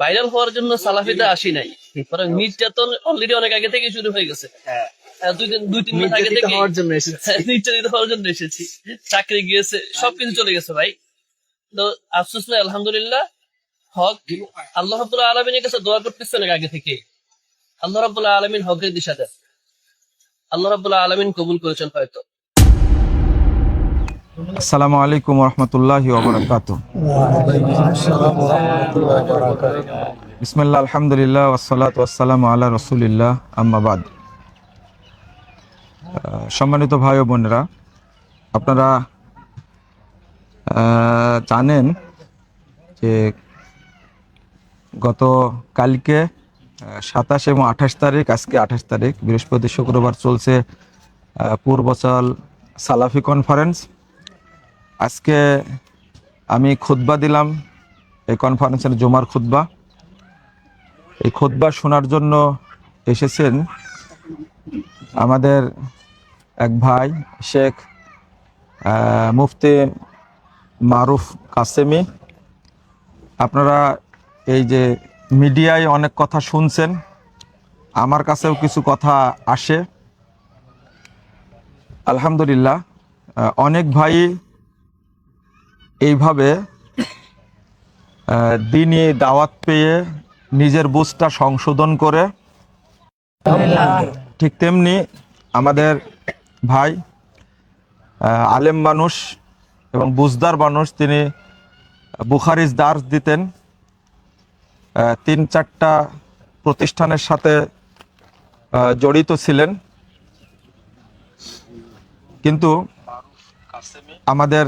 Viral হওয়ার জন্য সালাফিতে আসি নাই। বরং নির্যাতন অলরেডি অনেক আগে থেকে শুরু হয়ে গেছে। হ্যাঁ। দুই দিন দুই তিন মাস আগে থেকে হওয়ার জন্য এসেছি। নির্যাতিত হওয়ার জন্য এসেছি। চাকরি গিয়েছে সবকিছু চলে গেছে ভাই। তো আফসোস নাই আলহামদুলিল্লাহ। হক আল্লাহ রাব্বুল আলমিনের কাছে দোয়া করতেছে অনেক আগে থেকে। আল্লাহ রাব্বুল আলমিন হকের দিশা দেন। আল্লাহ রাব্বুল আলমিন কবুল করেছেন হয়তো। আসসালামু আলাইকুম রহমতুল্লাহ বিসমিল্লাহ, আলহামদুলিল্লাহ ওসালাত ওয়াসালাম আল্লাহ রসুলিল্লাহ আম্মাবাদ সম্মানিত ভাই ও বোনেরা, আপনারা জানেন যে গত কালকে সাতাশ এবং আঠাশ তারিখ, আজকে আঠাশ তারিখ, বৃহস্পতি শুক্রবার চলছে পূর্বচল সালাফি কনফারেন্স আজকে আমি খুতবা দিলাম এই কনফারেন্সের জমার খুতবা। এই খুতবা শোনার জন্য এসেছেন আমাদের এক ভাই, শেখ মুফতি মারুফ কাসেমি। আপনারা এই যে মিডিয়ায় অনেক কথা শুনছেন, আমার কাছেও কিছু কথা আসে। আলহামদুলিল্লাহ অনেক ভাই এইভাবে দিনই দাওয়াত পেয়ে নিজের বুঝটা সংশোধন করে, ঠিক তেমনি আমাদের ভাই আলেম মানুষ এবং বুজদার মানুষ, তিনি বুখারিজ দার্স দিতেন তিন চারটা প্রতিষ্ঠানের সাথে জড়িত ছিলেন। কিন্তু আমাদের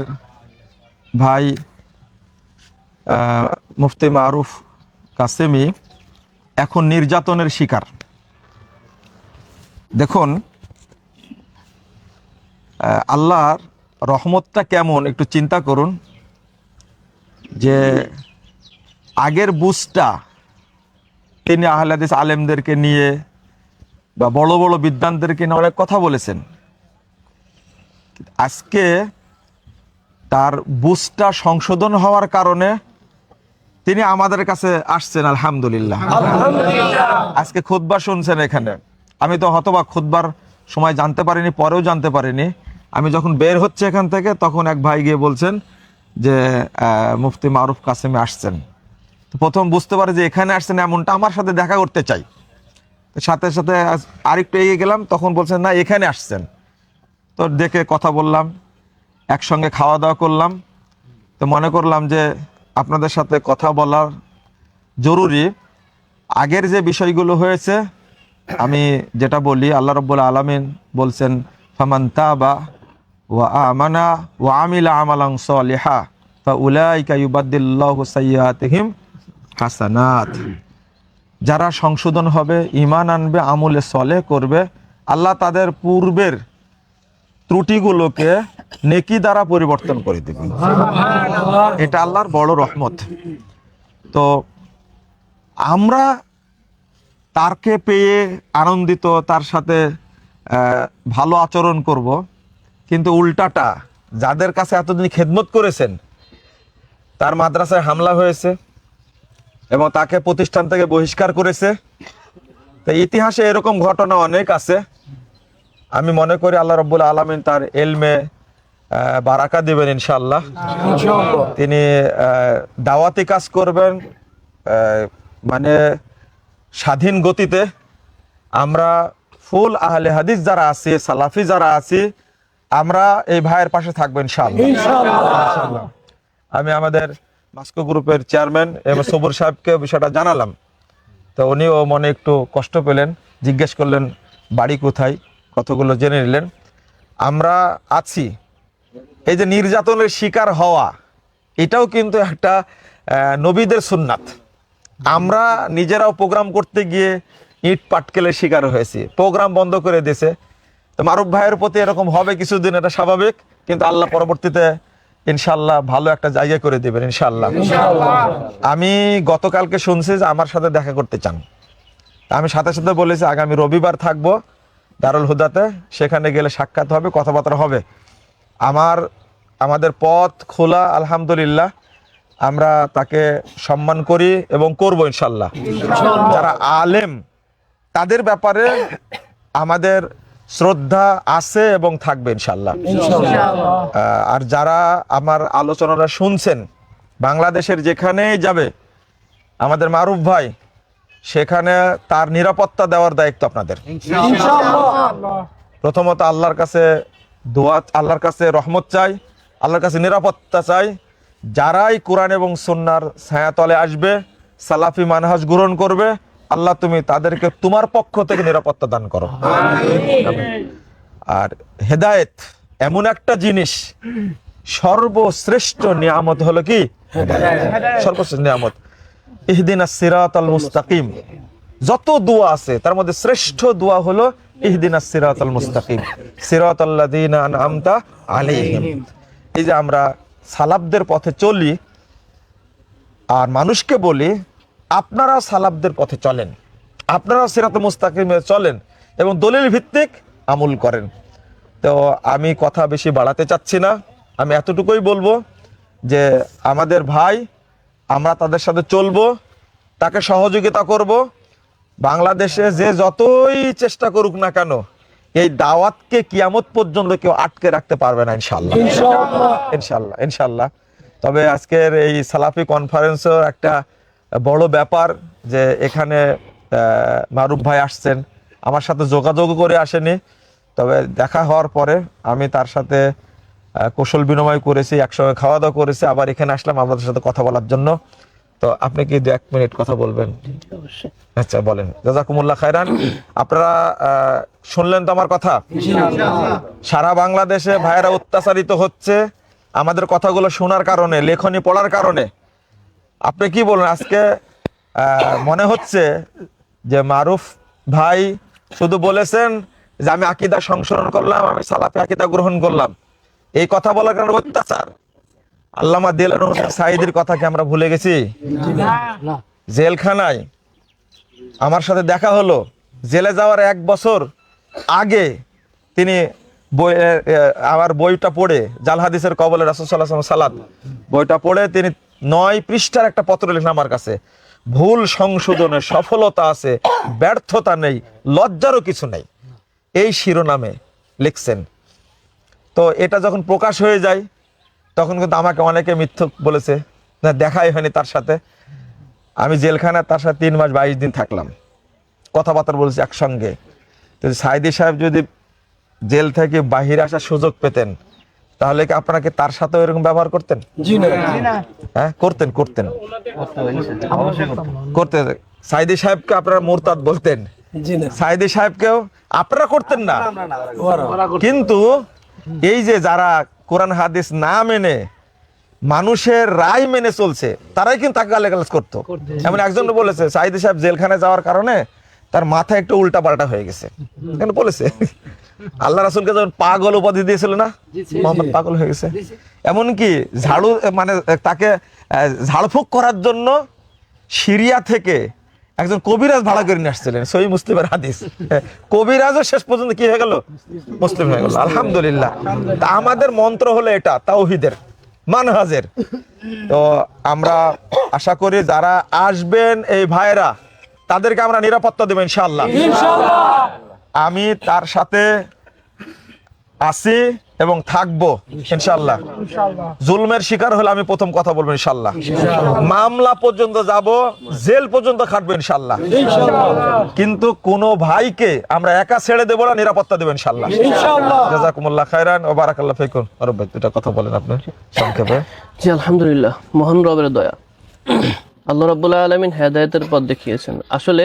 ভাই মুফতি মারুফ কাসেমি এখন নির্যাতনের শিকার। দেখুন আল্লাহর রহমতটা কেমন একটু চিন্তা করুন, যে আগের বুঝটা তিনি আহলাদিস আলেমদেরকে নিয়ে বা বড় বড় বিদ্বানদেরকে নিয়ে অনেক কথা বলেছেন। আজকে তার বুঝটা সংশোধন হওয়ার কারণে তিনি আমাদের কাছে আসছেন আলহামদুলিল্লাহ। আজকে খুতবা শুনছেন এখানে। আমি তো হতবা খুতবার সময় জানতে পারিনি পরেও জানতে পারিনি। আমি যখন বের হচ্ছে এখান থেকে তখন এক ভাই গিয়ে বলছেন যে মুফতি মারুফ কাসেমি আসছেন। তো প্রথম বুঝতে পারে যে এখানে আসছেন এমনটা আমার সাথে দেখা করতে চাই। তো সাথে সাথে আরেকটু এগিয়ে গেলাম তখন বলছেন না এখানে আসছেন। তো দেখে কথা বললাম। একসঙ্গে খাওয়া দাওয়া করলাম। তো মনে করলাম যে আপনাদের সাথে কথা বলার জরুরি। আগের যে বিষয়গুলো হয়েছে, আমি যেটা বলি, আল্লাহ রব্বুল আলমিন বলছেন, ফামান তাবা ওয়া আমানা ওয়া আমিলা আমালাং সলিহা ফা উলাইকা ইউবাদ্দিল্লাহু সাইয়্যাতিহিম হাসানাত। যারা সংশোধন হবে ইমান আনবে, আমলে সলে করবে, আল্লাহ তাদের পূর্বের ত্রুটিগুলোকে নেকি দ্বারা পরিবর্তন করে দেবেন এটা আল্লাহর বড় রহমত। তো আমরা তারকে পেয়ে আনন্দিত তার সাথে ভালো আচরণ করব কিন্তু উল্টাটা যাদের কাছে এতদিন খেদমত করেছেন তার মাদ্রাসায় হামলা হয়েছে এবং তাকে প্রতিষ্ঠান থেকে বহিষ্কার করেছে। তো ইতিহাসে এরকম ঘটনা অনেক আছে। আমি মনে করি আল্লাহ রব্বুল আলমিন তার এলমে বারাকা দিবেন ইনশাল্লাহ তিনি দাওয়াতি কাজ করবেন মানে স্বাধীন গতিতে। আমরা ফুল আহলে হাদিস যারা আছি সালাফি যারা আছি আমরা এই ভাইয়ের পাশে থাকব ইনশাল্লাহ আমি আমাদের মাস্কো গ্রুপের চেয়ারম্যান এবং সবুর সাহেবকে বিষয়টা জানালাম। তো উনিও মনে একটু কষ্ট পেলেন জিজ্ঞেস করলেন বাড়ি কোথায়? কতগুলো জেনে নিলেন। আমরা আছি। এই যে নির্যাতনের শিকার হওয়া এটাও কিন্তু একটা নবীদের সুন্নাত। আমরা নিজেরাও প্রোগ্রাম করতে গিয়ে ইট পাটকেলের শিকার হয়েছি। প্রোগ্রাম বন্ধ করে দিয়েছে। তো মারুফ ভাইয়ের প্রতি এরকম হবে কিছুদিন এটা স্বাভাবিক। কিন্তু আল্লাহ পরবর্তীতে ইনশাল্লাহ ভালো একটা জায়গা করে দেবেন ইনশাল্লাহ আমি গতকালকে শুনছি যে আমার সাথে দেখা করতে চান। আমি সাথে সাথে বলেছি আগামী রবিবার থাকব। দারুল হুদাতে, সেখানে গেলে সাক্ষাৎ হবে, কথাবার্তা হবে। আমার, আমাদের পথ খোলা, আলহামদুলিল্লাহ। আমরা তাকে সম্মান করি এবং করব ইনশাল্লাহ। যারা আলেম, তাদের ব্যাপারে আমাদের শ্রদ্ধা আছে এবং থাকবে ইনশাল্লাহ। আর যারা আমার আলোচনাটা শুনছেন, বাংলাদেশের যেখানেই যাবে, আমাদের মারুফ ভাই সেখানে তার নিরাপত্তা দেওয়ার দায়িত্ব আপনাদের। প্রথমত আল্লাহর কাছে দোয়া আল্লাহর কাছে রহমত চাই আল্লাহর কাছে নিরাপত্তা চাই। যারাই কোরআন এবং সন্ন্যার ছায়াতলে আসবে সালাফি মানহাজ গ্রহণ করবে আল্লাহ তুমি তাদেরকে তোমার পক্ষ থেকে নিরাপত্তা দান করো। আর হেদায়েত এমন একটা জিনিস সর্বশ্রেষ্ঠ নিয়ামত হলো কি? সর্বশ্রেষ্ঠ নিয়ামত। ইহদিনা সিরাত আল মুস্তাকিম। যত দোয়া আছে তার মধ্যে শ্রেষ্ঠ দোয়া হলো ইহদিনা সিরাত আল মুস্তাকিম। সিরাত আল্লাযীনা আনআমতা আলাইহিম। এই যে আমরা সালাফদের পথে চলি আর মানুষকে বলি আপনারা সালাবদের পথে চলেন। আপনারা সিরাত মুস্তাকিমে চলেন এবং দলিল ভিত্তিক আমল করেন। তো আমি কথা বেশি বাড়াতে চাচ্ছি না। আমি এতটুকুই বলব যে আমাদের ভাই আমরা তাদের সাথে চলবো তাকে সহযোগিতা করব। বাংলাদেশে যে যতই চেষ্টা করুক না কেন এই দাওয়াতকে কিয়ামত পর্যন্ত কেউ আটকে রাখতে পারবে না ইনশাল্লাহ। ইনশাল্লাহ। ইনশাল্লাহ তবে আজকের এই সালাফি কনফারেন্সের একটা বড় ব্যাপার যে এখানে মারুফ ভাই আসছেন। আমার সাথে যোগাযোগ করে আসেনি তবে দেখা হওয়ার পরে আমি তার সাথে কৌশল বিনিময় করেছি, একসঙ্গে খাওয়া দাওয়া করেছি, আবার এখানে আসলাম আপনাদের সাথে কথা বলার জন্য। তো আপনি কি এক মিনিট কথা বলবেন? আচ্ছা বলেন। জাজাকুমুল্লাহ খায়রান, আপনারা শুনলেন তো আমার কথা? সারা বাংলাদেশে ভাইয়েরা অত্যাচারিত হচ্ছে। আমাদের কথাগুলো শোনার কারণে, লেখনী পড়ার কারণে। আপনি কি বলেন, আজকে মনে হচ্ছে যে মারুফ ভাই শুধু বলেছেন যে আমি আকিদা সংশোধন করলাম, আমি সালাফি আকিদা গ্রহণ করলাম। এই কথা বলার কারণে অত্যাচার। আল্লামা দিলান সাইদির কথা কি আমরা ভুলে গেছি। জেলখানায় আমার সাথে দেখা হলো। জেলে যাওয়ার এক বছর আগে তিনি বই আমার বইটা পড়ে জাল হাদিসের কবলে রাসুসাল্লাহ সালাদ বইটা পড়ে তিনি নয় পৃষ্ঠার একটা পত্র লিখলেন আমার কাছে। ভুল সংশোধনে সফলতা আছে ব্যর্থতা নেই লজ্জারও কিছু নেই। এই শিরোনামে লিখছেন তো এটা যখন প্রকাশ হয়ে যায় তখন কিন্তু আমাকে অনেকে মিথ্যক বলেছে না দেখাই হয়নি তার সাথে। আমি জেলখানায় তার সাথে তিন মাস বাইশ দিন থাকলাম। কথাবার্তা বলেছি একসঙ্গে। তো সাইদি সাহেব যদি জেল থেকে বাহিরে আসার সুযোগ পেতেন তাহলে কি আপনাকে তার সাথেও এরকম ব্যবহার করতেন? হ্যাঁ করতেন করতেন। করতে সাইদি সাহেবকে আপনারা মোরতাদ বলতেন। সাইদি সাহেবকেও আপনারা করতেন না। কিন্তু এই যে যারা কোরআন হাদিস না মেনে মানুষের রায় মেনে চলছে তারাই কিন্তু তাকে গালাগালাজ করতো। এমন একজন বলেছে সাইদি সাহেব জেলখানায় যাওয়ার কারণে তার মাথা একটু উল্টা পাল্টা হয়ে গেছে। কেন বলেছে? আল্লাহ রাসুলকে যখন পাগল উপাধি দিয়েছিল না মোহাম্মদ পাগল হয়ে গেছে। এমনকি ঝাড়ু মানে তাকে ঝাড়ফুঁক করার জন্য সিরিয়া থেকে একজন কবিরাজ ভাড়া করে নিয়ে আসছিলেন সই মুসলিমের হাদিস। কবিরাজও শেষ পর্যন্ত কি হয়ে গেল? মুসলিম হয়ে গেল। আলহামদুলিল্লাহ। তা আমাদের মন্ত্র হলো এটা তাওহিদের মানহাজের। তো আমরা আশা করি যারা আসবেন এই ভাইরা তাদেরকে আমরা নিরাপত্তা দেবো ইনশাল্লাহ আমি তার সাথে আছি এবং থাকব ইনশাল্লাহ জুলমের শিকার হলে আমি প্রথম কথা বলব ইনশাল্লাহ মামলা পর্যন্ত যাব জেল পর্যন্ত খাটবো ইনশাল্লাহ কিন্তু কোন ভাইকে আমরা একা ছেড়ে দেবো না নিরাপত্তা দেবো ইনশাল্লাহ জাজাকুমুল্লাহ খায়রান ও বারাকাল্লাহ ফিকুম। আরব ভাই দুটা কথা বলেন আপনি সংক্ষেপে। জি আলহামদুলিল্লাহ মহান রবের দয়া। আল্লাহ রাব্বুল আলমিন হেদায়তের পথ দেখিয়েছেন। আসলে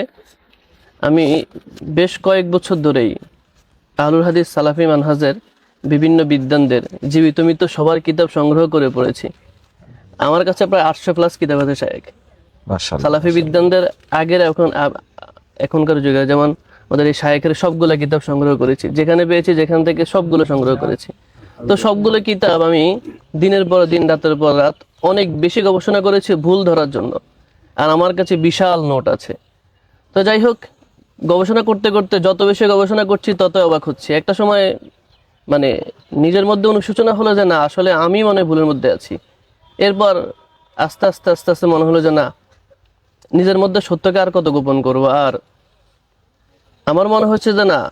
আমি বেশ কয়েক বছর ধরেই আলুর হাদিস সালাফি মানহাজের বিভিন্ন বিদ্যানদের জীবিত মৃত সবার কিতাব সংগ্রহ করে পড়েছি। আমার কাছে প্রায় আটশো প্লাস কিতাব আছে শায়েক সালাফি বিদ্যানদের আগের এখন এখনকার যুগে যেমন আমাদের এই শায়েকের সবগুলো কিতাব সংগ্রহ করেছি। যেখানে পেয়েছি যেখান থেকে সবগুলো সংগ্রহ করেছি। তো সবগুলো কিতাব আমি দিনের পর দিন রাতের পর রাত অনেক বেশি গবেষণা করেছি ভুল ধরার জন্য। আর আমার কাছে বিশাল নোট আছে। তো যাই হোক গবেষণা করতে করতে যত বেশি গবেষণা করছি তত অবাক হচ্ছি। একটা সময় মানে নিজের মধ্যে অনুশোচনা হলো যে, না, আসলে আমি মনে ভুলের মধ্যে আছি। এরপর আস্তে আস্তে আস্তে আস্তে মনে হলো যে, না, নিজের মধ্যে সত্যকে আর কত গোপন করব? আর আমার মনে হচ্ছে যে, না,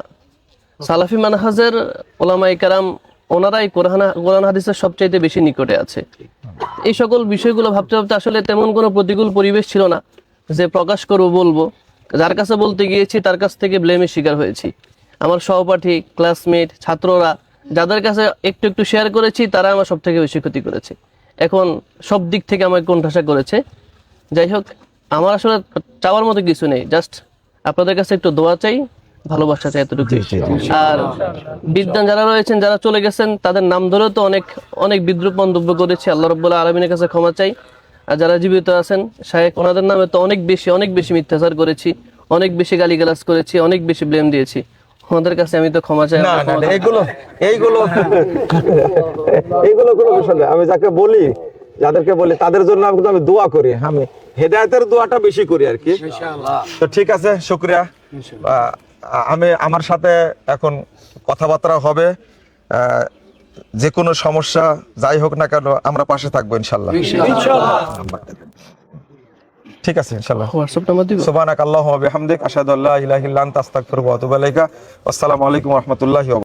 সালাফি মানহাজের ওলামাই কারাম, ওনারাই কোরআন কোরআন হাদিসের সবচাইতে বেশি নিকটে আছে। এই সকল বিষয়গুলো ভাবতে ভাবতে আসলে তেমন কোনো প্রতিকূল পরিবেশ ছিল না। যে, প্রকাশ করব, বলব। যার কাছে বলতে গিয়েছি তার কাছ থেকে ব্লেমের শিকার হয়েছি। আমার সহপাঠী ক্লাসমেট ছাত্ররা যাদের কাছে একটু একটু শেয়ার করেছি তারা আমার সব থেকে বেশি ক্ষতি করেছে। এখন সব দিক থেকে আমাকে কোণঠাসা করেছে। যাই হোক আমার আসলে চাওয়ার মতো কিছু নেই। জাস্ট আপনাদের কাছে একটু দোয়া চাই ভালোবাসা চাই এতটুকু আর বিদ্যান যারা রয়েছেন যারা চলে গেছেন তাদের নাম ধরেও তো অনেক অনেক বিদ্রুপ মন্তব্য করেছি। আল্লাহ রব্বুল্লাহ আলমিনের কাছে ক্ষমা চাই। আর যারা জীবিত আছেন শায়েক ওনাদের নামে তো অনেক বেশি অনেক বেশি মিথ্যাচার করেছি অনেক বেশি গালিগালাজ করেছি অনেক বেশি ব্লেম দিয়েছি। ওনাদের কাছে আমি তো ক্ষমা চাই। এইগুলো এইগুলো এইগুলো কোনো বিষয় না আমি যাকে বলি যাদেরকে বলি তাদের জন্য আমি আমি দোয়া করি আমি হেদায়েতের দোয়াটা বেশি করি আর কি। তো ঠিক আছে শুক্রিয়া। আহ, আমি আমার সাথে এখন কথাবার্তা হবে। আহ, যে কোনো সমস্যা যাই হোক না কেন আমরা পাশে থাকব ইনশাল্লাহ। ঠিক আছে ইনশাল্লাহ। হোয়াটসঅ্যাপ নাম্বার দিব সুবহানাক আল্লাহুম্মা ওয়া বিহামদিক আশহাদু আল্লা ইলাহা ইল্লা আনতা আস্তাগফিরুকা ওয়া আতুবু ইলাইকা। আসসালামু আলাইকুম ওয়া রাহমাতুল্লাহি